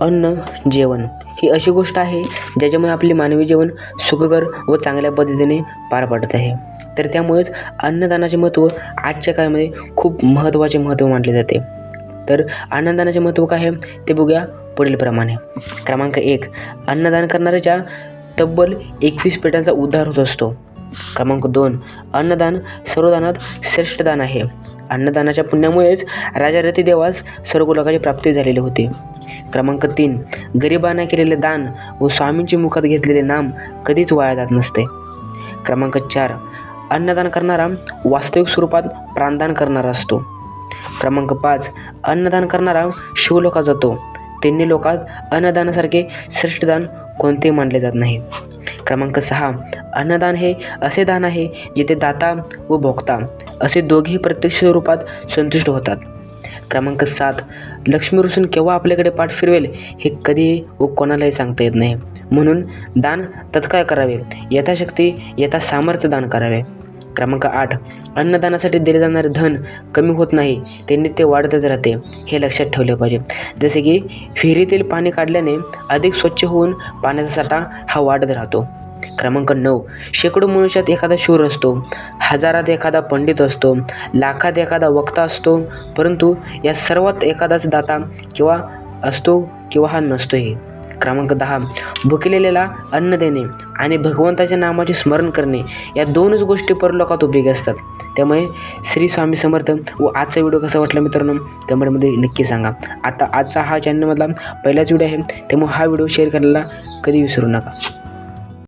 अन्न जेवण ही अशी गोष्ट आहे ज्याच्यामुळे आपले मानवी जीवन सुखकर व चांगल्या पद्धतीने पार पडत आहे. तर त्यामुळेच अन्नदानाचे महत्त्व आजच्या काळामध्ये खूप महत्त्वाचे महत्त्व मानले जाते. तर अन्नदानाचे महत्त्व काय आहे ते बघूया पुढीलप्रमाणे. क्रमांक एक अन्नदान करणाऱ्याच्या तब्बल एकवीस पेटांचा उद्धार होत असतो. क्रमांक दोन अन्नदान सर्वदानात श्रेष्ठ दान आहे. अन्नदानाच्या पुण्यामुळेच राजा रतिदेवास सर्व लोकांची प्राप्ती झालेली होती. क्रमांक तीन. गरिबांना केलेले दान व स्वामींच्या मुखात घेतलेले नाम कधीच वाया जात नसते. क्रमांक चार. अन्नदान करणारा वास्तविक स्वरूपात प्राणदान करणारा असतो. क्रमांक पाच. अन्नदान करणारा शिवलोकात जातो. त्यांनी लोकात अन्नदानासारखे श्रेष्ठदान कोणतेही मानले जात नाही. क्रमांक सहा. अन्नदान हे असे दान आहे जिथे दाता व भोक्ता असे दोघेही प्रत्यक्ष रूपात संतुष्ट होतात. क्रमांक सात लक्ष्मी रुसून केव्हा आपल्याकडे पाठ फिरवेल हे कधीही व कोणालाही सांगता येत नाही. म्हणून दान तत्काळ करावे यथाशक्ती यथा सामर्थ्य दान करावे. क्रमांक आठ अन्नदानासाठी दिले जाणारे धन कमी होत नाही त्यांनी ते वाढतच राहते हे लक्षात ठेवले पाहिजे. जसे की विहिरीतील पाणी काढल्याने अधिक स्वच्छ होऊन पाण्याचा साठा हा वाढत राहतो. क्रमांक नऊ. शेकडो मनुष्यात एखादा शूर असतो हजारात एखादा पंडित असतो लाखात एखादा वक्ता असतो परंतु या सर्वात एखादाच दाता किंवा असतो किंवा हा नसतोही क्रमांक दहा. भुकलेल्याला अन्न देणे आणि भगवंताच्या नामाचे स्मरण करणे या दोनच गोष्टी परलोकात उपयोगी असतात. त्यामुळे श्री स्वामी समर्थ व आजचा व्हिडिओ कसा वाटला मित्रांनो कमेंटमध्ये नक्की सांगा. आता आजचा हा चॅनलमधला पहिलाच व्हिडिओ आहे त्यामुळे हा व्हिडिओ शेअर करायला कधी विसरू नका.